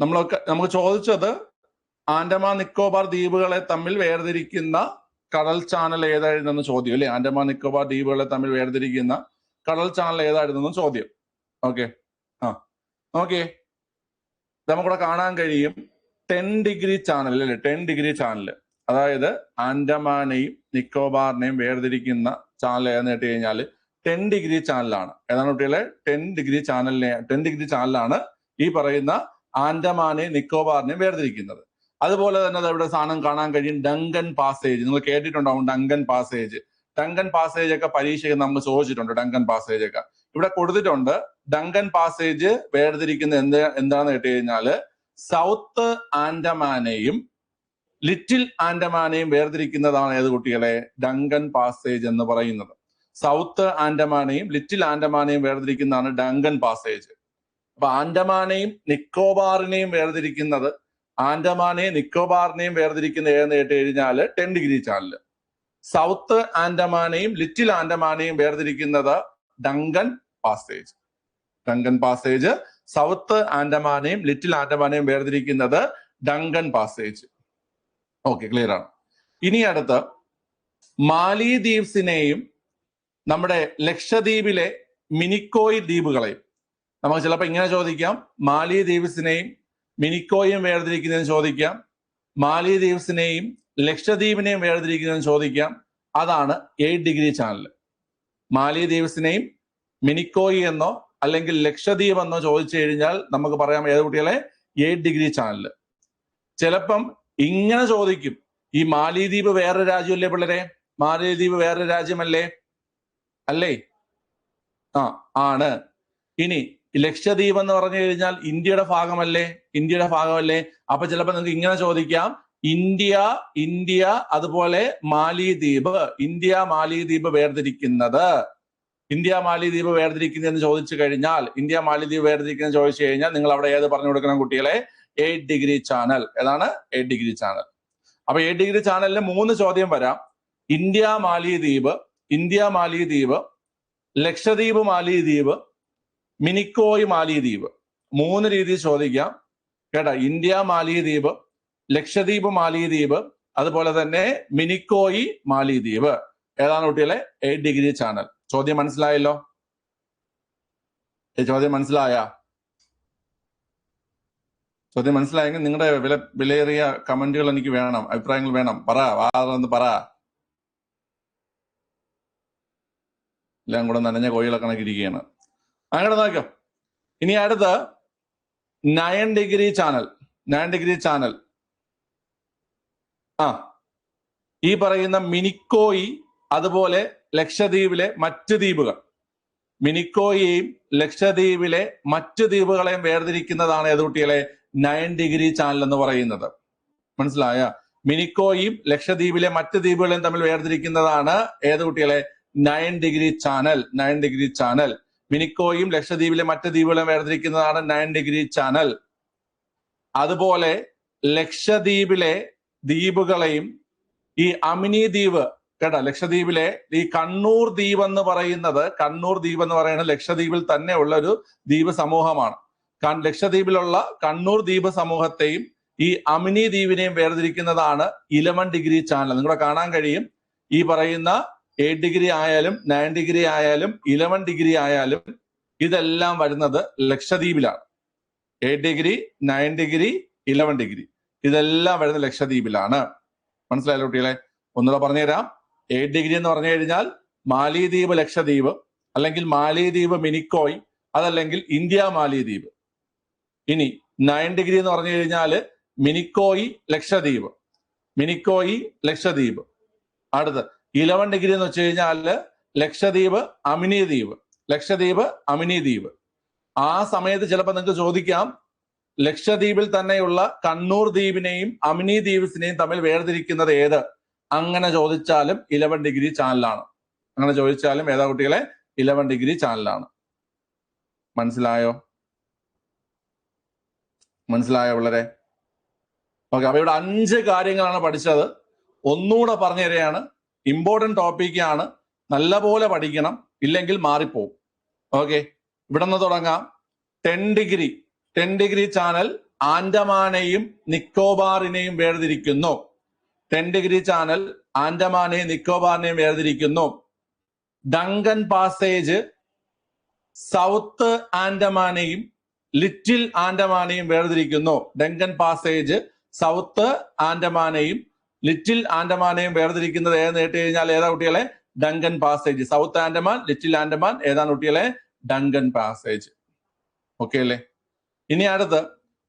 നമ്മളൊക്കെ നമുക്ക് ചോദിച്ചത് ആൻഡമാൻ നിക്കോബാർ ദ്വീപുകളെ തമ്മിൽ വേർതിരിക്കുന്ന കടൽ ചാനൽ ഏതായിരുന്നെന്ന് ചോദ്യം അല്ലെ? ആൻഡമാൻ നിക്കോബാർ ദ്വീപുകളെ തമ്മിൽ വേർതിരിക്കുന്ന കടൽ ചാനൽ ഏതായിരുന്നെന്ന് ചോദ്യം. ഓക്കെ. ആ ഓക്കെ നമുക്കിവിടെ കാണാൻ കഴിയും ടെൻ ഡിഗ്രി ചാനൽ അല്ലെ? Ten degree channel. അതായത് ആൻഡമാനെയും നിക്കോബാറിനെയും വേർതിരിക്കുന്ന ചാനൽ ഏതെന്ന് കേട്ട് കഴിഞ്ഞാൽ ടെൻ ഡിഗ്രി ചാനലാണ്. ഏതാണ് കുട്ടികളെ? ടെൻ ഡിഗ്രി ചാനലിനെ ടെൻ ഡിഗ്രി ചാനലാണ് ഈ പറയുന്ന ആൻഡമാനെയും നിക്കോബാറിനെയും വേർതിരിക്കുന്നത്. അതുപോലെ തന്നെ ഇവിടെ സാധനം കാണാൻ കഴിയും ഡങ്കൻ പാസേജ് നിങ്ങൾ കേട്ടിട്ടുണ്ടാവും ഡങ്കൻ പാസേജ് ഡങ്കൻ പാസേജ് ഒക്കെ പരീക്ഷയ്ക്ക് നമ്മൾ ചോദിച്ചിട്ടുണ്ട് ഡങ്കൻ പാസേജ് ഒക്കെ. ഇവിടെ കൊടുത്തിട്ടുണ്ട് ഡങ്കൻ പാസേജ് വേർതിരിക്കുന്ന എന്ത് എന്താണെന്ന് കേട്ട് കഴിഞ്ഞാൽ സൗത്ത് ആൻഡമാനെയും ലിറ്റിൽ ആൻഡമാനെയും വേർതിരിക്കുന്നതാണ് ഏത് കുട്ടികളെ? ഡങ്കൻ പാസേജ് എന്ന് പറയുന്നത്. സൗത്ത് ആൻഡമാനെയും ലിറ്റിൽ ആൻഡമാനെയും വേർതിരിക്കുന്നതാണ് ഡങ്കൻ പാസേജ് അപ്പൊ ആൻഡമാനെയും നിക്കോബാറിനെയും വേർതിരിക്കുന്നത് ആൻഡമാനെയും നിക്കോബാറിനെയും വേർതിരിക്കുന്ന ഏതെന്ന് കേട്ട് കഴിഞ്ഞാൽ ടെൻ ഡിഗ്രി ചാനൽ സൗത്ത് ആൻഡമാനെയും ലിറ്റിൽ ആൻഡമാനെയും വേർതിരിക്കുന്നത് Duncan passage. Duncan passage south ആൻഡമാനെയും little ആൻഡമാനെയും വേർതിരിക്കുന്നത് ഡങ്കൻ പാസേജ്. ഓക്കെ ക്ലിയർ ആണ്. ഇനി അടുത്ത് മാലിദ്വീപ്സിനെയും നമ്മുടെ ലക്ഷദ്വീപിലെ മിനിക്കോയ് ദ്വീപുകളെയും നമുക്ക് ചിലപ്പോൾ ഇങ്ങനെ ചോദിക്കാം. മാലി ദ്വീപ്സിനെയും മിനിക്കോയും വേർതിരിക്കുന്നതെന്ന് ചോദിക്കാം. മാലി ദ്വീപ്സിനെയും ലക്ഷദ്വീപിനെയും വേർതിരിക്കുന്നതെന്ന് ചോദിക്കാം. അതാണ് എയ്റ്റ് ഡിഗ്രി ചാനൽ. മാലി ദ്വീപ്സിനെയും മിനിക്കോയി എന്നോ അല്ലെങ്കിൽ ലക്ഷദ്വീപ് എന്നോ ചോദിച്ചു കഴിഞ്ഞാൽ നമുക്ക് പറയാം ഏത് കുട്ടികളെ? Eight degree channel. ചിലപ്പം ഇങ്ങനെ ചോദിക്കും. ഈ മാലിദ്വീപ് വേറൊരു രാജ്യമല്ലേ പിള്ളേരെ? മാലിദ്വീപ് വേറൊരു രാജ്യമല്ലേ? അല്ലേ? ആ ആണ്. ഇനി ലക്ഷദ്വീപ് എന്ന് പറഞ്ഞു കഴിഞ്ഞാൽ ഇന്ത്യയുടെ ഭാഗമല്ലേ? ഇന്ത്യയുടെ ഭാഗമല്ലേ? അപ്പൊ ചിലപ്പോൾ നിങ്ങൾക്ക് ഇങ്ങനെ ചോദിക്കാം. ഇന്ത്യ ഇന്ത്യ അതുപോലെ മാലിദ്വീപ്. ഇന്ത്യ മാലിദ്വീപ് വേർതിരിക്കുന്നത്. ഇന്ത്യ മാലിദ്വീപ് വേർതിരിക്കുന്നത് എന്ന് ചോദിച്ചു കഴിഞ്ഞാൽ ഇന്ത്യ മാലിദ്വീപ് വേർതിരിക്കുന്നത് ചോദിച്ചു കഴിഞ്ഞാൽ നിങ്ങൾ അവിടെ ഏത് പറഞ്ഞു കൊടുക്കണം കുട്ടികളെ? Eight degree channel. ഏതാണ്? Eight degree channel. അപ്പൊ എയ്റ്റ് ഡിഗ്രി ചാനലിന് മൂന്ന് ചോദ്യം വരാം. ഇന്ത്യ മാലിദ്വീപ് ഇന്ത്യ മാലിദ്വീപ് ലക്ഷദ്വീപ് മാലിദ്വീപ് മിനിക്കോയ് മാലിദ്വീപ്. മൂന്ന് രീതിയിൽ ചോദിക്കാം. കേട്ടാ ഇന്ത്യ മാലിദ്വീപ് ലക്ഷദ്വീപ് മാലിദ്വീപ് അതുപോലെ തന്നെ മിനിക്കോയി മാലിദ്വീപ്. ഏതാണ് കുട്ടികളെ? എയ്റ്റ് ഡിഗ്രി ചാനൽ ചോദ്യം മനസ്സിലായല്ലോ? ചോദ്യം മനസ്സിലായ? ചോദ്യം മനസ്സിലായെങ്കിൽ നിങ്ങളുടെ വില വിലയേറിയ കമന്റുകൾ എനിക്ക് വേണം അഭിപ്രായങ്ങൾ വേണം. പറ വാറന്ന് പറ. എല്ലാം കൂടെ നനഞ്ഞ കോഴികളെ കണക്കിരിക്കുകയാണ്. അങ്ങനെ നോക്കാം. ഇനി അടുത്ത് nine degree channel nine degree channel ആ ഈ പറയുന്ന മിനിക്കോയി അതുപോലെ ലക്ഷദ്വീപിലെ മറ്റ് ദ്വീപുകൾ. മിനിക്കോയെയും ലക്ഷദ്വീപിലെ മറ്റ് ദ്വീപുകളെയും വേർതിരിക്കുന്നതാണ് ഏത് കുട്ടികളെ? നയൻ ഡിഗ്രി ചാനൽ എന്ന് പറയുന്നത്. മനസ്സിലായ? മിനിക്കോയും ലക്ഷദ്വീപിലെ മറ്റ് ദ്വീപുകളെയും തമ്മിൽ വേർതിരിക്കുന്നതാണ് ഏത് കുട്ടികളെ? Nine degree channel nine degree channel മിനിക്കോയും ലക്ഷദ്വീപിലെ മറ്റ് ദ്വീപുകളും വേർതിരിക്കുന്നതാണ് നയൻ ഡിഗ്രി ചാനൽ അതുപോലെ ലക്ഷദ്വീപിലെ ദ്വീപുകളെയും ഈ അമിനി ദ്വീപ് കേട്ടോ ലക്ഷദ്വീപിലെ ഈ കണ്ണൂർ ദ്വീപ് എന്ന് പറയുന്നത് കണ്ണൂർ ദ്വീപ് എന്ന് പറയുന്നത് ലക്ഷദ്വീപിൽ തന്നെ ഉള്ള ഒരു ദ്വീപ് സമൂഹമാണ്. ലക്ഷദ്വീപിലുള്ള കണ്ണൂർ ദ്വീപ് സമൂഹത്തെയും ഈ അമിനി ദ്വീപിനെയും വേർതിരിക്കുന്നതാണ് ഇലവൻ ഡിഗ്രി ചാനൽ നിങ്ങളെ കാണാൻ കഴിയും ഈ പറയുന്ന എയ്റ്റ് ഡിഗ്രി ആയാലും നയൻ ഡിഗ്രി ആയാലും ഇലവൻ ഡിഗ്രി ആയാലും ഇതെല്ലാം വരുന്നത് ലക്ഷദ്വീപിലാണ്. Eight degree nine degree eleven degree ഇതെല്ലാം വരുന്നത് ലക്ഷദ്വീപിലാണ്. മനസ്സിലായല്ലോ കുട്ടികളെ? ഒന്നുകൂടെ പറഞ്ഞുതരാം. എയ്റ്റ് ഡിഗ്രി എന്ന് പറഞ്ഞു കഴിഞ്ഞാൽ മാലിദ്വീപ് ലക്ഷദ്വീപ് അല്ലെങ്കിൽ മാലിദ്വീപ് മിനിക്കോയ് അതല്ലെങ്കിൽ ഇന്ത്യ മാലിദ്വീപ്. ഇനി നയൻ ഡിഗ്രി എന്ന് പറഞ്ഞു കഴിഞ്ഞാൽ മിനിക്കോയി ലക്ഷദ്വീപ്. മിനിക്കോയി ലക്ഷദ്വീപ്. അടുത്ത് ഇലവൻ ഡിഗ്രി എന്ന് വെച്ച് കഴിഞ്ഞാൽ ലക്ഷദ്വീപ് അമിനി ദ്വീപ് ലക്ഷദ്വീപ് അമിനി ദ്വീപ് ആ സമയത്ത് ചിലപ്പോൾ നിങ്ങൾക്ക് ചോദിക്കാം ലക്ഷദ്വീപിൽ തന്നെയുള്ള കണ്ണൂർ ദ്വീപിനെയും അമിനി ദ്വീപ്സിനെയും തമ്മിൽ വേർതിരിക്കുന്നത് ഏത്? അങ്ങനെ ചോദിച്ചാലും ഇലവൻ ഡിഗ്രി ചാനലാണ്. അങ്ങനെ ചോദിച്ചാലും ഏതാ കുട്ടികളെ? ഇലവൻ ഡിഗ്രി ചാനലാണ്. മനസ്സിലായോ? മനസ്സിലായോ വളരെ ഓക്കെ അപ്പൊ ഇവിടെ അഞ്ച് കാര്യങ്ങളാണ് പഠിച്ചത്. ഒന്നുകൂടെ പറഞ്ഞു തരികയാണ്. ഇമ്പോർട്ടന്റ് ടോപ്പിക്കാണ് നല്ലപോലെ പഠിക്കണം ഇല്ലെങ്കിൽ മാറിപ്പോവും. ഓക്കെ ഇവിടെ നിന്ന് തുടങ്ങാം. Ten degree ten degree channel ആൻഡമാനെയും നിക്കോബാറിനെയും വേർതിരിക്കുന്നു. ടെൻ ഡിഗ്രി ചാനൽ ആൻഡമാനെയും നിക്കോബാറിനെയും വേർതിരിക്കുന്നു. ഡങ്കൻ പാസേജ് സൗത്ത് ആൻഡമാനെയും ലിറ്റിൽ ആൻഡമാനെയും വേർതിരിക്കുന്നു. ഡങ്കൻ പാസേജ് സൗത്ത് ആൻഡമാനെയും ലിറ്റിൽ ആൻഡമാനെയും വേർതിരിക്കുന്നത് ഏതെന്ന് കേട്ട് കഴിഞ്ഞാൽ ഏതാ കുട്ടികളെ? Duncan passage. South Andaman little Andaman ഏതാണ് കുട്ടികളെ? Duncan passage. ഓക്കെ അല്ലേ? ഇനി അടുത്ത്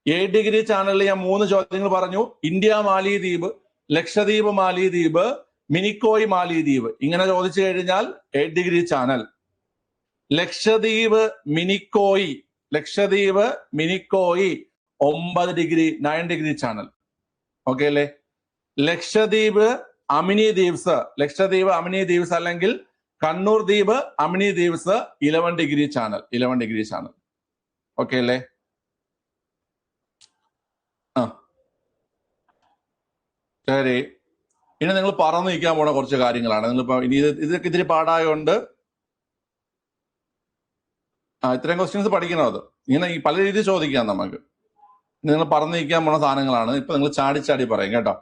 എയ്റ്റ് ഡിഗ്രി ചാനലിൽ ഞാൻ മൂന്ന് ചോദ്യങ്ങൾ പറഞ്ഞു. ഇന്ത്യ മാലിദ്വീപ് ലക്ഷദ്വീപ് മാലിദ്വീപ് മിനിക്കോയ് മാലിദ്വീപ്. ഇങ്ങനെ ചോദിച്ചു കഴിഞ്ഞാൽ eight degree channel Lakshadweep Minicoy. Lakshadweep Minicoy. ഒമ്പത് degree nine degree channel okay അല്ലേ? ലക്ഷദ്വീപ് അമിനി ദ്വീപ്സ്. ലക്ഷദ്വീപ് അമിനി ദ്വീപ്സ് അല്ലെങ്കിൽ കണ്ണൂർ ദ്വീപ് Amini ദ്വീപ്സ് eleven degree channel eleven degree channel okay അല്ലേ? ആ. ശരി. ഇനി നിങ്ങൾ പറഞ്ഞു നിൽക്കാൻ പോണ കുറച്ച് കാര്യങ്ങളാണ്. നിങ്ങളിപ്പോ ഇനി ഇത് ഇതൊക്കെ ഇത്തിരി പാടായോണ്ട് ആ ഇത്രയും ക്വസ്റ്റ്യൻസ് പഠിക്കണം അത്? ഇങ്ങനെ പല രീതിയിൽ ചോദിക്കാം നമുക്ക്. നിങ്ങൾ പറഞ്ഞു നിൽക്കാൻ പോണ സാധനങ്ങളാണ്. ഇപ്പൊ നിങ്ങൾ ചാടി ചാടി പറയും കേട്ടോ.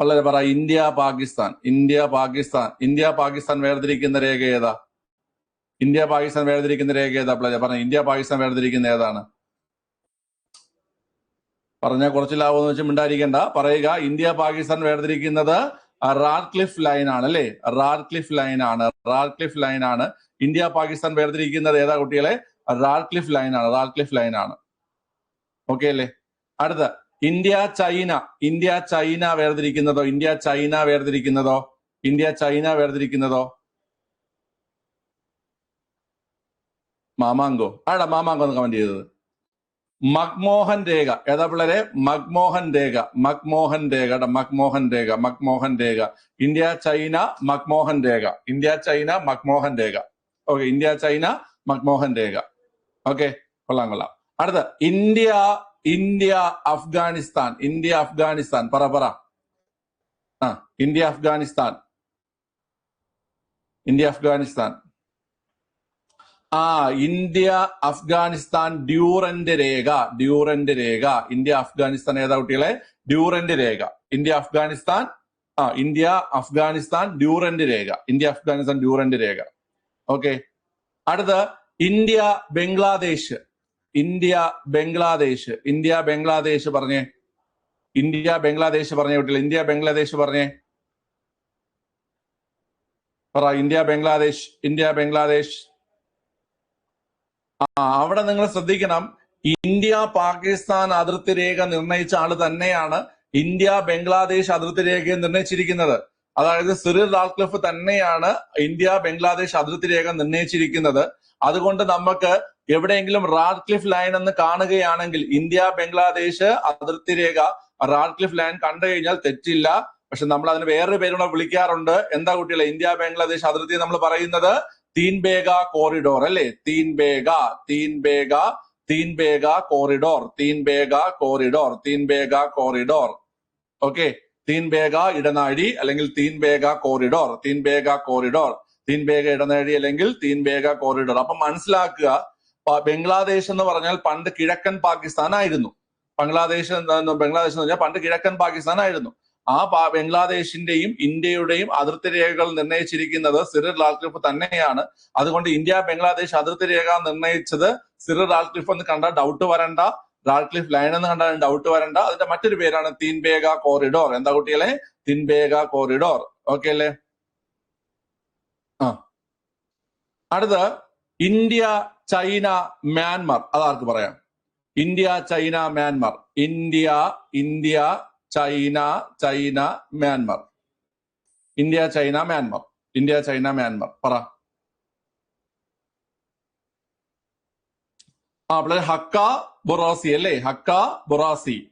വളരെ പറ India Pakistan India Pakistan India Pakistan വേർതിരിക്കുന്ന രേഖ ഏതാ? ഇന്ത്യ പാകിസ്ഥാൻ വേർതിരിക്കുന്ന രേഖ ഏതാ? പറഞ്ഞ ഇന്ത്യ പാകിസ്ഥാൻ വേർതിരിക്കുന്ന ഏതാണ്? പറഞ്ഞാൽ കുറച്ച് ലാഭം വെച്ച് മിണ്ടായിരിക്കണ്ട പറയുക ഇന്ത്യ പാകിസ്ഥാൻ വേർതിരിക്കുന്നത് റാർക്ലിഫ് ലൈൻ ആണ് അല്ലേ? റാർക്ലിഫ് ലൈൻ ആണ് റാർക്ലിഫ് ലൈൻ ആണ് ഇന്ത്യ പാകിസ്ഥാൻ വേർതിരിക്കുന്നത് ഏതാ കുട്ടികളെ? റാർക്ലിഫ് ലൈൻ ആണ് റാർക്ലിഫ് ലൈൻ ആണ് ഓക്കെ അല്ലേ? അടുത്ത. India China. ഇന്ത്യ ചൈന വേർതിരിക്കുന്നതോ? ഇന്ത്യ ചൈന വേർതിരിക്കുന്നതോ? ഇന്ത്യ ചൈന വേർതിരിക്കുന്നതോ? മാമാങ്കോ. ആടാ മാമാങ്കോ എന്ന് കമന്റ് ചെയ്തത്. മക്മോഹൻ രേഖ. ഏതാ പിള്ളേരെ? മക്മോഹൻ രേഖ. മക്മോഹൻ രേഖ. മക്മോഹൻ രേഖ. മക്മോഹൻ രേഖ. ഇന്ത്യ ചൈന മക്മോഹൻ രേഖ. ഇന്ത്യ ചൈന മക്മോഹൻ രേഖ. ഓക്കെ ഇന്ത്യ ചൈന മക്മോഹൻ രേഖ. ഓക്കെ കൊള്ളാം കൊള്ളാം. അടുത്ത India India Afghanistan. India Afghanistan. പറ പറ. ആ ഇന്ത്യ അഫ്ഗാനിസ്ഥാൻ. ഇന്ത്യ അഫ്ഗാനിസ്ഥാൻ. ആ ഇന്ത്യ അഫ്ഗാനിസ്ഥാൻ ഡ്യൂറന്റ് രേഖ. ഡ്യൂറന്റ് രേഖ. ഇന്ത്യ അഫ്ഗാനിസ്ഥാൻ ഏതാ കുട്ടികളെ? ഡ്യൂറന്റ് രേഖ. ഇന്ത്യ അഫ്ഗാനിസ്ഥാൻ. ആ ഇന്ത്യ അഫ്ഗാനിസ്ഥാൻ ഡ്യൂറന്റ് രേഖ. ഇന്ത്യ അഫ്ഗാനിസ്ഥാൻ ഡ്യൂറന്റ് രേഖ. ഓക്കെ. അടുത്ത India Bangladesh. India Bangladesh. India Bangladesh പറഞ്ഞേ. ഇന്ത്യ ബംഗ്ലാദേശ് പറഞ്ഞേ കുട്ടികൾ ഇന്ത്യ ബംഗ്ലാദേശ് പറഞ്ഞേ. പറ ഇന്ത്യ ബംഗ്ലാദേശ് ഇന്ത്യ ബംഗ്ലാദേശ്. ആ അവിടെ നിങ്ങൾ ശ്രദ്ധിക്കണം. ഇന്ത്യ പാകിസ്ഥാൻ അതിർത്തി രേഖ നിർണയിച്ച ആൾ തന്നെയാണ് ഇന്ത്യ ബംഗ്ലാദേശ് അതിർത്തി രേഖയെ നിർണയിച്ചിരിക്കുന്നത്. അതായത് സിറിൽ റാൽക്ലിഫ് തന്നെയാണ് ഇന്ത്യ ബംഗ്ലാദേശ് അതിർത്തി രേഖ നിർണയിച്ചിരിക്കുന്നത്. അതുകൊണ്ട് നമുക്ക് എവിടെയെങ്കിലും റാഡ്ക്ലിഫ് ലൈൻ എന്ന് കാണുകയാണെങ്കിൽ ഇന്ത്യ ബംഗ്ലാദേശ് അതിർത്തി രേഖ റാഡ്ക്ലിഫ് ലൈൻ കണ്ടു കഴിഞ്ഞാൽ തെറ്റില്ല. പക്ഷെ നമ്മൾ അതിന് വേറൊരു പേരുകൂടെ വിളിക്കാറുണ്ട്. എന്താ കുട്ടികളെ? ഇന്ത്യ ബംഗ്ലാദേശ് അതിർത്തി നമ്മൾ പറയുന്നത് തീൻബേഗ കോറിഡോർ അല്ലേ? Tin Bigha Tin Bigha Tin Bigha Tin Bigha corridor Tin Bigha corridor Tin Bigha corridor. Okay? Tin Bigha ഇടനാഴി അല്ലെങ്കിൽ തീൻബേഗ കോറിഡോർ തീൻബേഗ കോറിഡോർ. തീൻ വേഗ ഇടനാഴി അല്ലെങ്കിൽ തീൻ വേഗ കോറിഡോർ അപ്പൊ മനസ്സിലാക്കുക ബംഗ്ലാദേശ് എന്ന് പറഞ്ഞാൽ പണ്ട് കിഴക്കൻ പാകിസ്ഥാൻ ആയിരുന്നു. ബംഗ്ലാദേശ് ബംഗ്ലാദേശ് എന്ന് പറഞ്ഞാൽ പണ്ട് കിഴക്കൻ പാകിസ്ഥാൻ ആയിരുന്നു. ആ ബംഗ്ലാദേശിന്റെയും ഇന്ത്യയുടെയും അതിർത്തി രേഖകൾ നിർണയിച്ചിരിക്കുന്നത് സിറിർ ലാൽക്ലിഫ് തന്നെയാണ്. അതുകൊണ്ട് ഇന്ത്യ ബംഗ്ലാദേശ് അതിർത്തി രേഖ നിർണയിച്ചത് സിറിർ ലാൽക്ലിഫ് എന്ന് കണ്ടാൽ ഡൗട്ട് വരണ്ട. ലാൽക്ലിഫ് ലൈൻ എന്ന് കണ്ടാൽ ഡൗട്ട് വരണ്ട. അതിന്റെ മറ്റൊരു പേരാണ് തീൻബേഗ കോറിഡോർ എന്താ കുട്ടികളെ? തിൻബേഗ കോറിഡോർ ഓക്കെ അല്ലേ? അടുത്ത് ഇന്ത്യ ചൈന മ്യാൻമാർ. അതാർക്ക് പറയാം? India China Myanmar. India India China China Myanmar. India China Myanmar. India China Myanmar. പറ. ആ പിള്ളേർ ഹക്ക ബൊറാസി അല്ലേ? Hakka ബൊറാസി.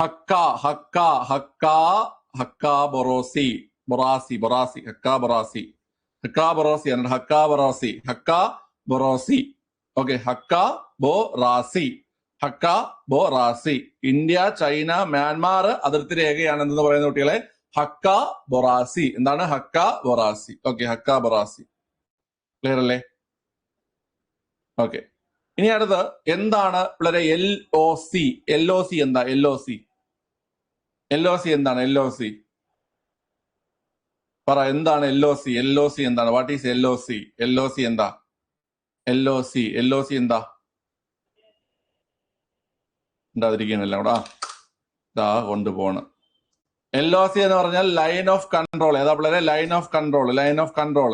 Hakka hakka hakka hakka ബൊറോസി. ബൊറാസി ബൊറാസി. Hakka ബൊറാസി. ഹക്ക ബൊറോസി എന്നിട്ട് ഹക്ക ബൊറാസി. ഹക്ക ഓക്കെ ഹക്ക ബൊറാസി. ഹക്ക ബൊറാസി. ഇന്ത്യ ചൈന മ്യാൻമാർ അതിർത്തി രേഖയാണ് എന്ന് പറയുന്ന കുട്ടികളെ ഹക്ക ബൊറാസി. എന്താണ് ഹക്ക ബൊറാസി? Okay hakka ബൊറാസി. ക്ലിയർ അല്ലേ? ഓക്കെ. ഇനി അടുത്ത് എന്താണ് പിള്ളേരെ L O C? L O C എന്താ? L O C. L O C എന്താണ്? L O C. പറ എന്താണ് L O C L O C എന്താണ്? What is L O C L O C എന്താ? L O C L O C എന്താ? ഉണ്ടാതിരിക്കണല്ലോ അവിടെ. ഇതാ കൊണ്ടുപോണ് എൽ ഒ സി എന്ന് പറഞ്ഞാൽ ലൈൻ ഓഫ് കൺട്രോൾ ഏതാ പിള്ളേരെ? Line of control line of control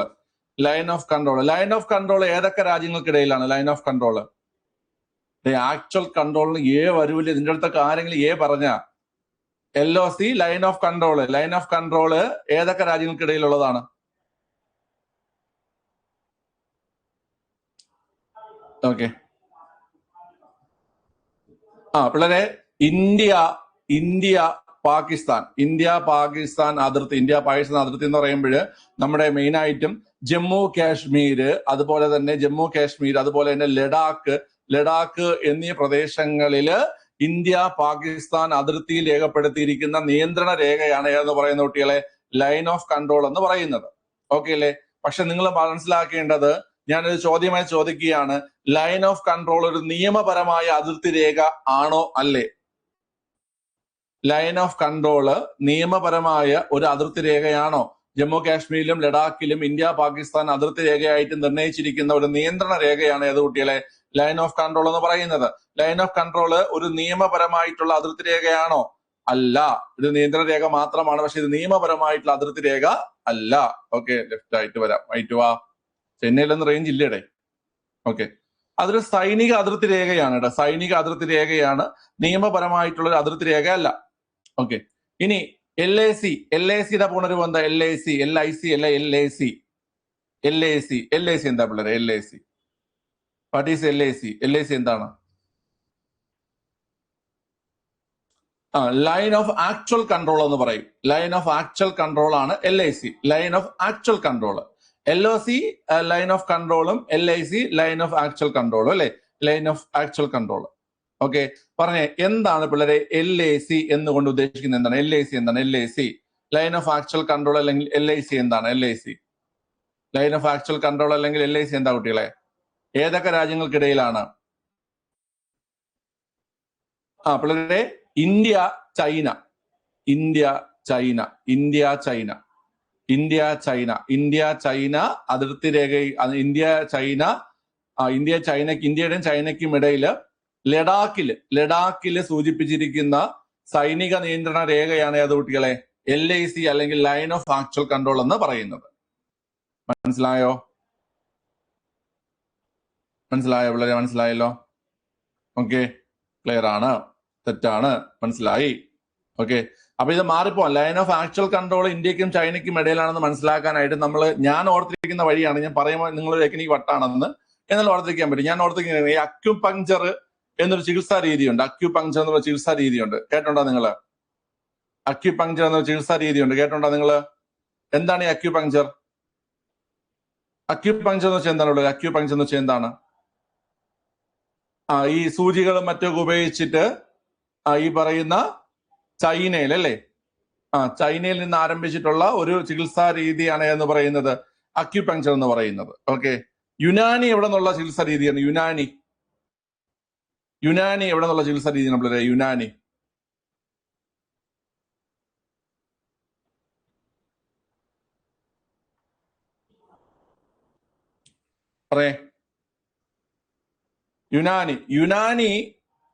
line of control line of control ഏതൊക്കെ രാജ്യങ്ങൾക്കിടയിലാണ്? ലൈൻ ഓഫ് കൺട്രോൾ ആക്ച്വൽ കൺട്രോളിന് ഏ വരൂല ഇതിന്റെ അടുത്തൊക്കെ ആരെങ്കിലും ഏ പറഞ്ഞ L O C line of control line of control ഏതൊക്കെ രാജ്യങ്ങൾക്കിടയിലുള്ളതാണ്? ഓക്കെ ആ പിള്ളേരെ India India Pakistan. India Pakistan അതിർത്തി ഇന്ത്യ പാകിസ്ഥാൻ അതിർത്തി എന്ന് പറയുമ്പോൾ നമ്മുടെ മെയിൻ ആയിട്ടും ജമ്മു കാശ്മീർ അതുപോലെ തന്നെ ജമ്മു കാശ്മീർ അതുപോലെ തന്നെ ലഡാക്ക് ലഡാക്ക് എന്നീ പ്രദേശങ്ങളിൽ ഇന്ത്യ പാകിസ്ഥാൻ അതിർത്തിയിൽ രേഖപ്പെടുത്തിയിരിക്കുന്ന നിയന്ത്രണ രേഖയാണ് ഏതെന്ന് പറയുന്ന കുട്ടികളെ? ലൈൻ ഓഫ് കൺട്രോൾ എന്ന് പറയുന്നത്. ഓക്കെ അല്ലേ? പക്ഷെ നിങ്ങൾ മനസ്സിലാക്കേണ്ടത് ഞാനൊരു ചോദ്യമായി ചോദിക്കുകയാണ്. ലൈൻ ഓഫ് കൺട്രോൾ ഒരു നിയമപരമായ അതിർത്തി രേഖ ആണോ അല്ലേ? ലൈൻ ഓഫ് കൺട്രോൾ നിയമപരമായ ഒരു അതിർത്തി രേഖയാണോ? ജമ്മു കാശ്മീരിലും ലഡാക്കിലും ഇന്ത്യ പാകിസ്ഥാൻ അതിർത്തി രേഖയായിട്ട് നിർണയിച്ചിരിക്കുന്ന ഒരു നിയന്ത്രണ രേഖയാണ് ഏത് കുട്ടികളെ ലൈൻ ഓഫ് കൺട്രോൾ എന്ന് പറയുന്നത്. ലൈൻ ഓഫ് കൺട്രോൾ ഒരു നിയമപരമായിട്ടുള്ള അതിർത്തി രേഖയാണോ? അല്ല. ഇത് നിയന്ത്രണ രേഖ മാത്രമാണ് പക്ഷെ ഇത് നിയമപരമായിട്ടുള്ള അതിർത്തി രേഖ അല്ല. ഓക്കെ ലെഫ്റ്റ് ആയിട്ട് വരാം. റൈറ്റ് വാ. ചെന്നൈയിലൊന്നും റേഞ്ച് ഇല്ലേടെ? ഓക്കെ അതൊരു സൈനിക അതിർത്തി രേഖയാണ് കേട്ടോ. സൈനിക അതിർത്തി രേഖയാണ്. നിയമപരമായിട്ടുള്ള ഒരു അതിർത്തി രേഖ അല്ല ഓക്കെ ഇനി L A C L A സിയുടെ ബന്ധം L A C L I C അല്ല L A C L A C L A C എന്താ പിള്ളേർ L A C what is L A C L A C എന്താണ് ആ line of actual control എന്ന് പറയും line of actual control ആണ് L I C line of actual control L O C line of കൺട്രോളും L I C line of actual കൺട്രോളും അല്ലെ line of actual control okay പറഞ്ഞേ എന്താണ് പിള്ളേരെ L A C എന്ന് കൊണ്ട് ഉദ്ദേശിക്കുന്നത് എന്താണ്? എൽ എ സി എന്താണ്? L A C line of actual control അല്ലെങ്കിൽ എൽ ഐ സി എന്താണ്? L I C line of actual control അല്ലെങ്കിൽ എൽ ഐ സി എന്താ കുട്ടികളെ? ഏതൊക്കെ രാജ്യങ്ങൾക്കിടയിലാണ്? ആ പിള്ളേരെ India China. India China. India China. India China. India China അതിർത്തി രേഖ ഇന്ത്യ ചൈന. ഇന്ത്യ ചൈനക്ക് ഇന്ത്യയുടെയും ചൈനയ്ക്കും ഇടയിൽ ലഡാക്കിൽ ലഡാക്കിൽ സൂചിപ്പിച്ചിരിക്കുന്ന സൈനിക നിയന്ത്രണ രേഖയാണ് ഏത് കുട്ടികളെ? എൽ ഐ സി അല്ലെങ്കിൽ ലൈൻ ഓഫ് ആക്ച്വൽ കൺട്രോൾ എന്ന് പറയുന്നത്. മനസ്സിലായോ? മനസ്സിലായോ? വളരെ മനസ്സിലായല്ലോ? ഓക്കെ. ക്ലിയർ ആണ് തെറ്റാണ്? മനസ്സിലായി? ഓക്കെ. അപ്പൊ ഇത് മാറിപ്പോ ലൈൻ ഓഫ് ആക്ച്വൽ കൺട്രോൾ ഇന്ത്യക്കും ചൈനയ്ക്കും ഇടയിലാണെന്ന് മനസ്സിലാക്കാനായിട്ട് നമ്മൾ ഞാൻ ഓർത്തിരിക്കുന്ന വഴിയാണ്. ഞാൻ പറയുമ്പോൾ നിങ്ങൾ ടെക്നിക്ക് വട്ടാണെന്ന് എന്നാൽ ഓർത്തിരിക്കാൻ പറ്റും. ഞാൻ ഓർത്തിരിക്കുന്നത് ഈ അക്യുപങ്ചർ എന്നൊരു ചികിത്സാ രീതിയുണ്ട്. അക്യുപങ്ചർ എന്നുള്ള ചികിത്സാ രീതിയുണ്ട്. കേട്ടോണ്ടോ നിങ്ങൾ? അക്യുപങ്ചർ എന്നൊരു ചികിത്സാ രീതിയുണ്ട്. കേട്ടോണ്ടോ നിങ്ങൾ? എന്താണ് ഈ അക്യുപങ്ചർ അക്യുപങ്ചർ എന്ന് വെച്ചാൽ എന്താണ് ഉള്ളത്? അക്യുപങ്ചർ എന്ന് വെച്ചാൽ എന്താണ്? ആ ഈ സൂചികളും മറ്റൊക്കെ ഉപയോഗിച്ചിട്ട് ഈ പറയുന്ന ചൈനയിൽ അല്ലേ? ആ ചൈനയിൽ നിന്ന് ആരംഭിച്ചിട്ടുള്ള ഒരു ചികിത്സാ രീതിയാണ് എന്ന് പറയുന്നത്? അക്യുപങ്ചർ എന്ന് പറയുന്നത്. ഓക്കെ യുനാനി എവിടെ നിന്നുള്ള ചികിത്സാ രീതിയാണ്? യുനാനി. യുനാനി എവിടെ നിന്നുള്ള ചികിത്സാ രീതി നമ്മൾ യുനാനി. പറയേ. യുനാനി. യുനാനി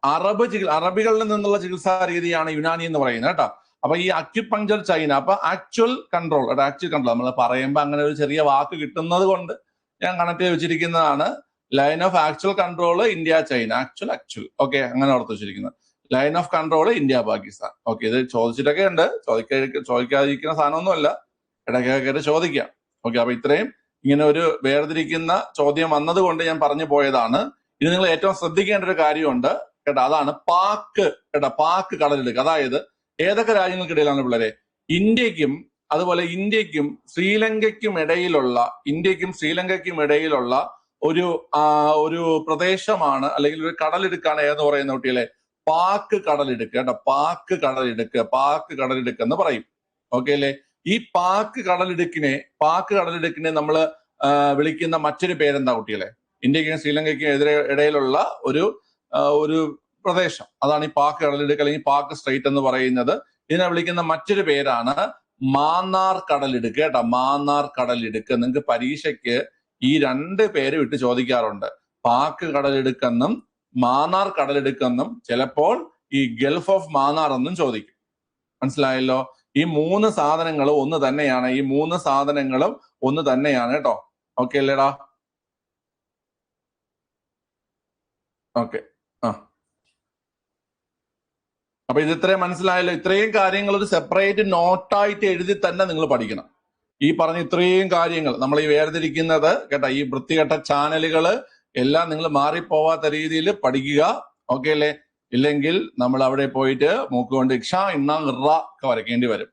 അറബ് ചികി അറബികളിൽ നിന്നുള്ള ചികിത്സാ രീതിയാണ് യുനാനി എന്ന് പറയുന്നത് കേട്ടോ. അപ്പൊ ഈ അക്യുപങ്ചർ ചൈന അപ്പൊ ആക്ച്വൽ കൺട്രോൾ ആക്ച്വൽ കൺട്രോൾ നമ്മൾ പറയുമ്പോൾ അങ്ങനെ ഒരു ചെറിയ വാക്ക് കിട്ടുന്നത് കൊണ്ട് ഞാൻ കണക്ട് വെച്ചിരിക്കുന്നതാണ് line of actual control India China actual actual okay അങ്ങനെ ഓർത്ത് വെച്ചിരിക്കുന്നത്. Line of control India Pakistan okay ഇത് ചോദിച്ചിട്ടൊക്കെ ഉണ്ട്. ചോദിക്കാ ചോദിക്കാതിരിക്കുന്ന സാധനമൊന്നുമല്ല. ഇടയ്ക്കൊക്കെ ചോദിക്കാം. ഓക്കെ അപ്പൊ ഇത്രയും ഇങ്ങനെ ഒരു വേർതിരിക്കുന്ന ചോദ്യം വന്നതുകൊണ്ട് ഞാൻ പറഞ്ഞു പോയതാണ്. ഇത് നിങ്ങൾ ഏറ്റവും ശ്രദ്ധിക്കേണ്ട ഒരു കാര്യമുണ്ട്. കേട്ടോ അതാണ് പാക്ക് കേട്ടോ പാക്ക് കടലെടുക്കുക അതായത് ഏതൊക്കെ രാജ്യങ്ങൾക്കിടയിലാണ് പിള്ളേരെ? ഇന്ത്യക്കും അതുപോലെ ഇന്ത്യക്കും ശ്രീലങ്കയ്ക്കും ഇടയിലുള്ള ഇന്ത്യക്കും ശ്രീലങ്കയ്ക്കും ഇടയിലുള്ള ഒരു ഒരു പ്രദേശമാണ് അല്ലെങ്കിൽ ഒരു കടലിടുക്കാണ് ഏതെന്ന് പറയുന്ന കുട്ടികളെ? പാക്ക് കടലിടുക്ക് കേട്ടോ. പാക്ക് കടലിടുക്ക്. പാക്ക് കടലിടുക്ക് എന്ന് പറയും. ഓക്കെ അല്ലേ? ഈ പാക്ക് കടലിടുക്കിനെ പാക്ക് കടലിടുക്കിനെ നമ്മൾ വിളിക്കുന്ന മറ്റൊരു പേരെന്താ കുട്ടികളെ? ഇന്ത്യക്കും ശ്രീലങ്കയ്ക്കും എതിരെ ഇടയിലുള്ള ഒരു ഒരു പ്രദേശം. അതാണ് ഈ പാക്ക് കടലിടുക്ക് അല്ലെങ്കിൽ പാക്ക് സ്ട്രൈറ്റ് എന്ന് പറയുന്നത്. ഇതിനെ വിളിക്കുന്ന മറ്റൊരു പേരാണ് മാന്നാർ കടലിടുക്ക് കേട്ടോ. മാന്നാർ കടലിടുക്ക്. നിങ്ങൾക്ക് പരീക്ഷയ്ക്ക് ഈ രണ്ട് പേര് വിട്ട് ചോദിക്കാറുണ്ട്. പാക്ക് കടലെടുക്കെന്നും മാന്നാർ കടലെടുക്കെന്നും ചിലപ്പോൾ ഈ ഗൾഫ് ഓഫ് മാന്നാർ എന്നും ചോദിക്കും. മനസ്സിലായല്ലോ? ഈ മൂന്ന് സാധനങ്ങളും ഒന്ന് തന്നെയാണ്. ഈ മൂന്ന് സാധനങ്ങളും ഒന്ന് തന്നെയാണ് കേട്ടോ. ഓക്കെ അല്ലേടാ? ഓക്കെ ആ. അപ്പൊ ഇത് ഇത്രയും മനസ്സിലായല്ലോ. ഇത്രയും കാര്യങ്ങൾ ഒരു സെപ്പറേറ്റ് നോട്ടായിട്ട് എഴുതി തന്നെ നിങ്ങൾ പഠിക്കണം. ഈ പറഞ്ഞ ഇത്രയും കാര്യങ്ങൾ നമ്മൾ ഈ വേർതിരിക്കുന്നത് കേട്ടോ ഈ വൃത്തികെട്ട ചാനലുകൾ എല്ലാം നിങ്ങൾ മാറിപ്പോവാത്ത രീതിയിൽ പഠിക്കുക ഓക്കെ അല്ലേ? ഇല്ലെങ്കിൽ നമ്മൾ അവിടെ പോയിട്ട് മൂക്കുകൊണ്ട് ഇക്ഷ ഇണ്ണ ഇറ ഒക്കെ വരയ്ക്കേണ്ടി വരും.